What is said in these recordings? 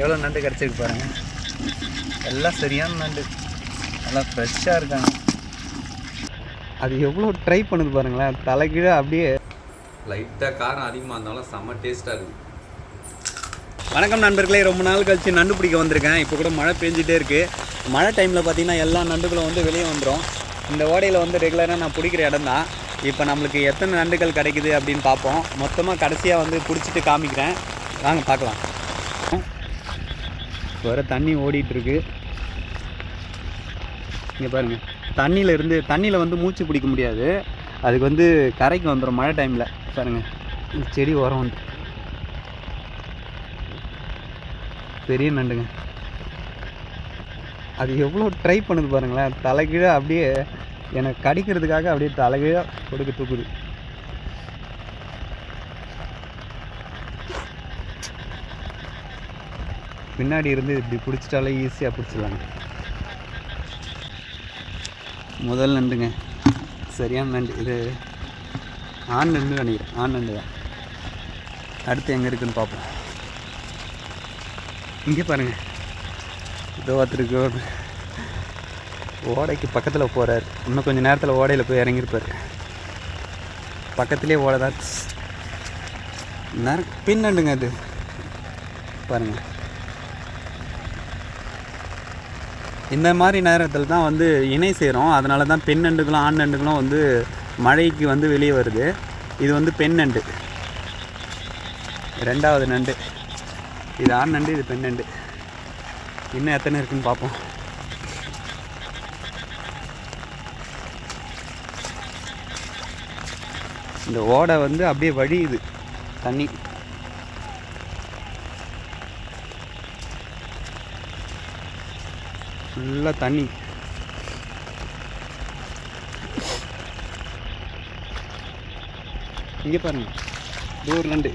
எவ்வளோ நண்டு கிடச்சிருக்கு பாருங்க. எல்லாம் சரியான நண்டு. நல்லா ஃப்ரெஷ்ஷாக இருக்காங்க. அது எவ்வளோ ட்ரை பண்ணுது பாருங்களேன். தலைகீழ அப்படியே லைட்டாக காரம் அதிகமாக இருந்தாலும் செம்ம டேஸ்ட்டாக இருக்குது வணக்கம் நண்பர்களே. ரொம்ப நாள் கழிச்சு நண்டு பிடிக்க வந்திருக்கேன். இப்போ கூட மழை பெஞ்சிட்டே இருக்குது மழை டைமில் பார்த்தீங்கன்னா எல்லா நண்டுகளும் வந்து வெளியே வந்துடும் இந்த ஓடையில் வந்து ரெகுலராக நான் பிடிக்கிற இடம் தான். இப்போ நம்மளுக்கு எத்தனை நண்டுகள் கிடைக்குது அப்படின்னு பார்ப்போம். மொத்தமாக கடைசியாக வந்து பிடிச்சிட்டு காமிக்கிறேன். வாங்க பார்க்கலாம். வர தண்ணி ஓடிட்டுருக்கு. இங்கே பாருங்கள் தண்ணியில் இருந்து தண்ணியில் வந்து மூச்சு பிடிக்க முடியாது. அதுக்கு வந்து கரைக்கு வந்துடும் மழை டைமில் பாருங்கள் இந்த செடி உரம் வந்து. பெரிய நண்டுங்க. அது எவ்வளோ ட்ரை பண்ணுது பாருங்களேன். தலைகீழே அப்படியே எனக்கு கடிக்கிறதுக்காக அப்படியே தலைகீழே கொடுக்க தூக்குது. பின்னாடி இருந்து இப்படி பிடிச்சிட்டாலே ஈஸியாக பிடிச்சிடலாங்க. முதல் நண்டுங்க. சரியான நண்டு. இது ஆண் நண்டு நினைக்கிறேன். ஆண் நண்டு தான். அடுத்து எங்கே இருக்குன்னு பார்ப்போம். இங்கே பாருங்க. இதோ ஒருத்தருக்கு ஓடைக்கு பக்கத்தில் போகிறார் இன்னும் கொஞ்சம் நேரத்தில் ஓடையில் போய் இறங்கியிருப்பார். பக்கத்துலேயே ஓடை தான். நேரம் பின்னண்டுங்க அது. பாருங்கள் இந்த மாதிரி நேரத்தில் தான் வந்து இணை சேரும். அதனால தான் பெண் நண்டுகளும் ஆண் நண்டுகளும் வந்து மழைக்கு வந்து வெளியே வருது. இது வந்து பெண் நண்டு ரெண்டாவது நண்டு. இது ஆண் நண்டு இது பெண் நண்டு இன்னும் எத்தனை இருக்குன்னு பார்ப்போம். இந்த ஓடை வந்து அப்படியே வழியுது. தண்ணி. ஃபுல்லாக தண்ணி. இங்கே பாருங்க. டோர் நண்டு.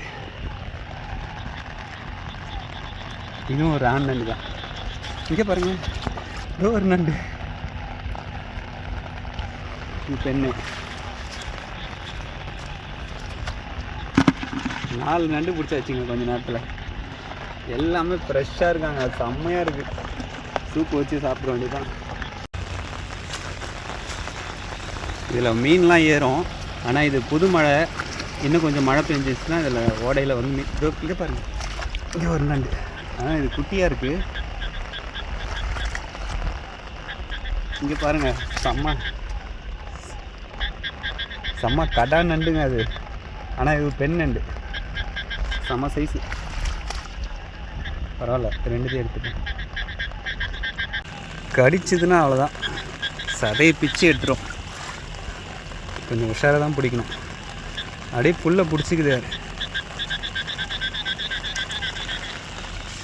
இன்னும் ஒரு ஆண் நண்டு தான். இங்கே பாருங்க. டோர் நண்டு. பெண்ணு. நாலு நண்டு பிடிச்சாச்சுங்க கொஞ்ச நேரத்தில். எல்லாமே ஃப்ரெஷ்ஷாக இருக்காங்க. செம்மையாக இருக்குது சூப் வச்சு சாப்பிட வேண்டியதான் இதில் மீன்லாம் ஏறும். ஆனால் இது புது மழை. இன்னும் கொஞ்சம் மழை பெஞ்சிச்சுன்னா இதில் ஓடையில் வந்து மீன். இதோ இங்கே பாருங்கள் இங்கே ஒரு நண்டு. ஆனால் இது குட்டியாக இருக்குது இங்கே பாருங்க. செம்ம. செம்ம கடா நண்டுங்க அது. ஆனால் இது பெண் நண்டு. செம்ம சைஸு பரவாயில்ல. ரெண்டுத்தையும் எடுத்துட்டேன். கடிச்சதுன்னா அவ்வளோதான் சதையை பிச்சு எடுத்துரும். கொஞ்சம் உஷாராக தான் பிடிக்கணும். அப்படியே புல்லை பிடிச்சிக்குது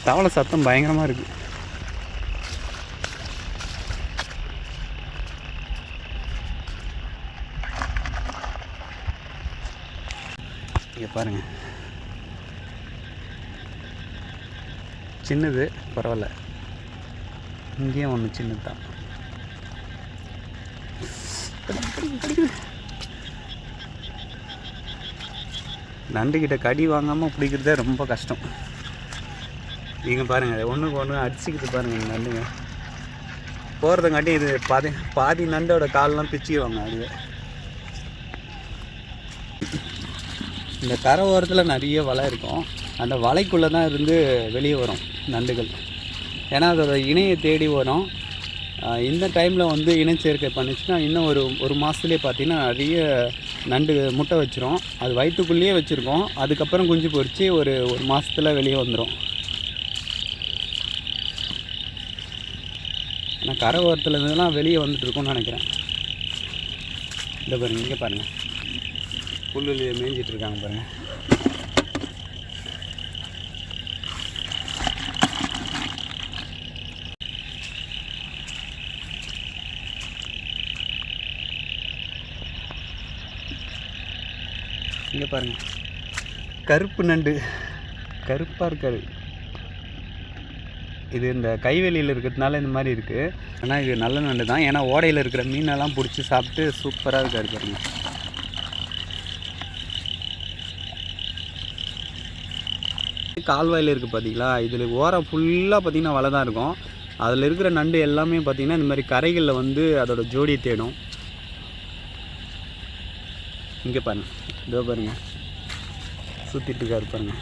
தவளை சத்தம் பயங்கரமாக இருக்குது இங்கே பாருங்க. சின்னது பரவாயில்ல. இங்கேயும் ஒன்று சின்னது. தான் நண்டுக்கிட்ட கடி வாங்காமல் பிடிக்கிறதே ரொம்ப கஷ்டம். நீங்கள் பாருங்கள் ஒன்றுக்கு ஒன்று அடிச்சுக்கிட்டு பாருங்கள் நண்டுங்க. போகிறதுங்காட்டி இது பாதி பாதி நண்டோட கால்லாம் பிச்சுக்குவாங்க அதுவே. இந்த கரை ஓரத்தில் நிறைய வலை இருக்கும். அந்த வலைக்குள்ளே தான் இருந்து வெளியே வரும் நண்டுகள். ஏன்னா அதோட இணையை தேடி வரும். இந்த டைமில் வந்து இனச்சேர்க்கை பண்ணிச்சுன்னா இன்னும் ஒரு ஒரு மாதத்துலேயே பார்த்தீங்கன்னா நிறைய நண்டு முட்டை வச்சிரும். அது வயிற்றுக்குள்ளேயே வச்சுருக்கோம். அதுக்கப்புறம் குஞ்சு பொறிச்சு ஒரு ஒரு மாதத்தில் வெளியே வந்துடும் ஆனால் கரை ஓரத்துலேருந்துலாம் வெளியே வந்துட்டுருக்கோம்னு நினைக்கிறேன். இந்த பாருங்கள் இங்கே பாருங்கள் புல்லுலேயே மேய்ஞ்சிட்ருக்காங்க இருக்காங்க இங்கே பாருங்கள் கருப்பு நண்டு. கருப்பாக இருக்காரு இது இந்த கைவெளியில் இருக்கிறதுனால இந்த மாதிரி இருக்குது ஆனால் இது நல்ல நண்டு தான். ஏன்னா ஓடையில் இருக்கிற மீனெல்லாம் பிடிச்சி சாப்பிட்டு சூப்பராக இருக்காரு பாருங்க. கால்வாயில் இருக்குது பார்த்தீங்களா இதில் ஓரம் ஃபுல்லாக பார்த்தீங்கன்னா வலை தான் இருக்கும். அதில் இருக்கிற நண்டு எல்லாமே பார்த்திங்கன்னா இந்த மாதிரி கரைகளில் வந்து அதோடய ஜோடியை தேடும். இங்கே பாருங்க. இதோ பாருங்க. சுற்றிட்டு இருக்காரு பாருங்க.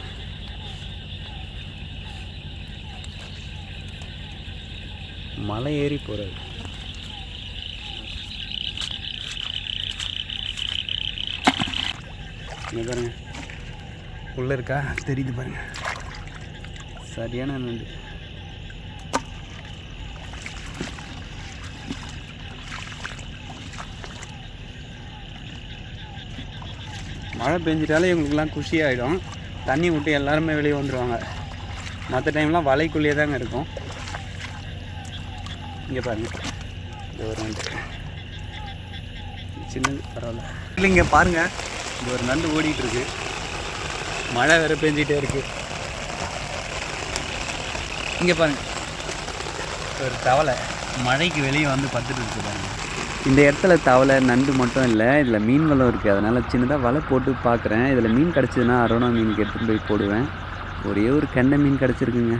மலை ஏறி போகிறாரு இங்கே பாருங்க. உள்ளே இருக்கா? தெரியுது பாருங்க. சரியான நண்டு மழை பெஞ்சிட்டாலே இவங்களுக்குலாம் குஷி ஆகிடும் தண்ணி விட்டு எல்லாருமே வெளியே வந்துடுவாங்க மற்ற டைம்லாம் வலைக்குள்ளேயே தாங்க இருக்கும். இங்கே பாருங்க. இது ஒரு நண்டு. சின்னது பரவாயில்ல. இல்லைங்க பாருங்கள் இது ஒரு நண்டு ஓடிக்கிட்டு இருக்கு மழை வேறு பெஞ்சிகிட்டே இருக்கு. இங்கே பாருங்க. ஒரு தவளை மழைக்கு வெளியே வந்து பத்துட்டு இருக்கு பாருங்கள் இந்த இடத்துல தவளை நண்டு மட்டும் இல்லை. இதில் மீன் வளம் இருக்குது அதனால் சின்னதாக வலை போட்டு பார்க்குறேன் இதில் மீன் கிடச்சிதுன்னா அரோனா மீனுக்கு எடுத்துகிட்டு போய் போடுவேன். ஒரே ஒரு கெண்டை மீன் கிடச்சிருக்குங்க.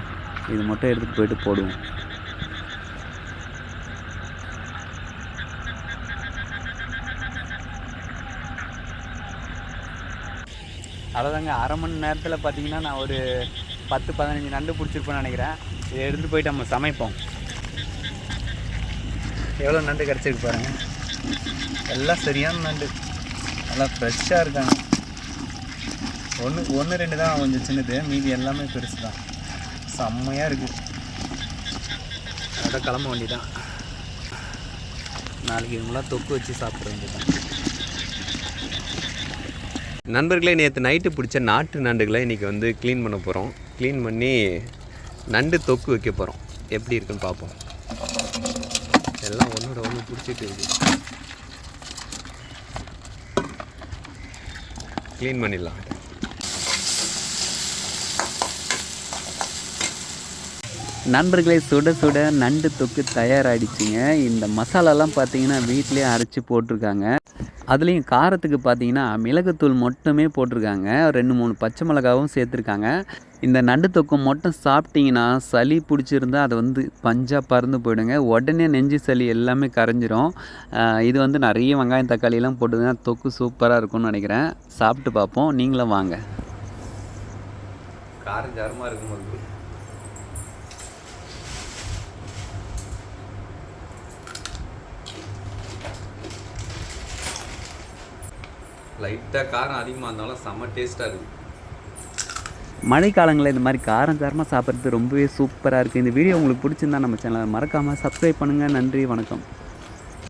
இது மட்டும் எடுத்துகிட்டு போயிட்டு போடுவேன். அவ்வளோதாங்க அரை மணி நேரத்தில் பார்த்தீங்கன்னா நான் ஒரு பத்து பதினஞ்சு நண்டு பிடிச்சிருப்பேன்னு நினைக்கிறேன். இதை எடுத்துகிட்டு போயிட்டு நம்ம சமைப்போம். எவ்வளோ நண்டு கிடச்சிருக்கு பாருங்கள் எல்லாம் சரியான நண்டு. நல்லா ஃப்ரெஷ்ஷாக இருக்காங்க. ஒன்று ஒன்று ரெண்டு தான் கொஞ்சம் சின்னது. மீதி எல்லாமே பெருசு தான். செம்மையாக இருக்குது அதோட கிளம்ப வேண்டி தான் நாளைக்கு இவங்களாம் தொக்கு வச்சு சாப்பிட வேண்டியதான் நண்பர்களே நேற்று நைட்டு பிடிச்ச நாட்டு நண்டுகளை இன்றைக்கி வந்து க்ளீன் பண்ண போகிறோம் க்ளீன் பண்ணி நண்டு தொக்கு வைக்க போகிறோம் எப்படி இருக்குன்னு பார்ப்போம். வச்சுட்டு இருக்கு க்ளீன் பண்ணிடலாம். நண்பர்களே சுட சுட நண்டு தொக்கு தயாராகிடுச்சிங்க இந்த மசாலாலாம் பார்த்தீங்கன்னா வீட்டிலே அரைச்சி போட்டிருக்காங்க. அதுலேயும் காரத்துக்கு பார்த்தீங்கன்னா மிளகுத்தூள் மட்டுமே போட்டிருக்காங்க. ரெண்டு மூணு பச்சை மிளகாவும் சேர்த்துருக்காங்க. இந்த நண்டு தொக்கு மட்டும் சாப்பிட்டீங்கன்னா சளி பிடிச்சிருந்தா அது வந்து பஞ்சாக பறந்து போயிடுங்க. உடனே நெஞ்சு சளி எல்லாமே கரைஞ்சிரும். இது வந்து நிறைய வெங்காயம் தக்காளியெல்லாம் போட்டுதுன்னா தொக்கு சூப்பராக இருக்கும்னு நினைக்கிறேன். சாப்பிட்டு பார்ப்போம். நீங்களும் வாங்க. காரம் ஜாரமாக இருக்கும்போது. லைட்டாக காரம் அதிகமாக இருந்தாலும் செம்ம டேஸ்ட்டாக இருக்குது மழைக்காலங்களில் இந்த மாதிரி காரம் சாரமாக சாப்பிட்றது ரொம்பவே சூப்பராக இருக்குது இந்த வீடியோ உங்களுக்கு பிடிச்சிருந்தா நம்ம சேனலை மறக்காமல் சப்ஸ்கிரைப் பண்ணுங்கள் நன்றி வணக்கம்.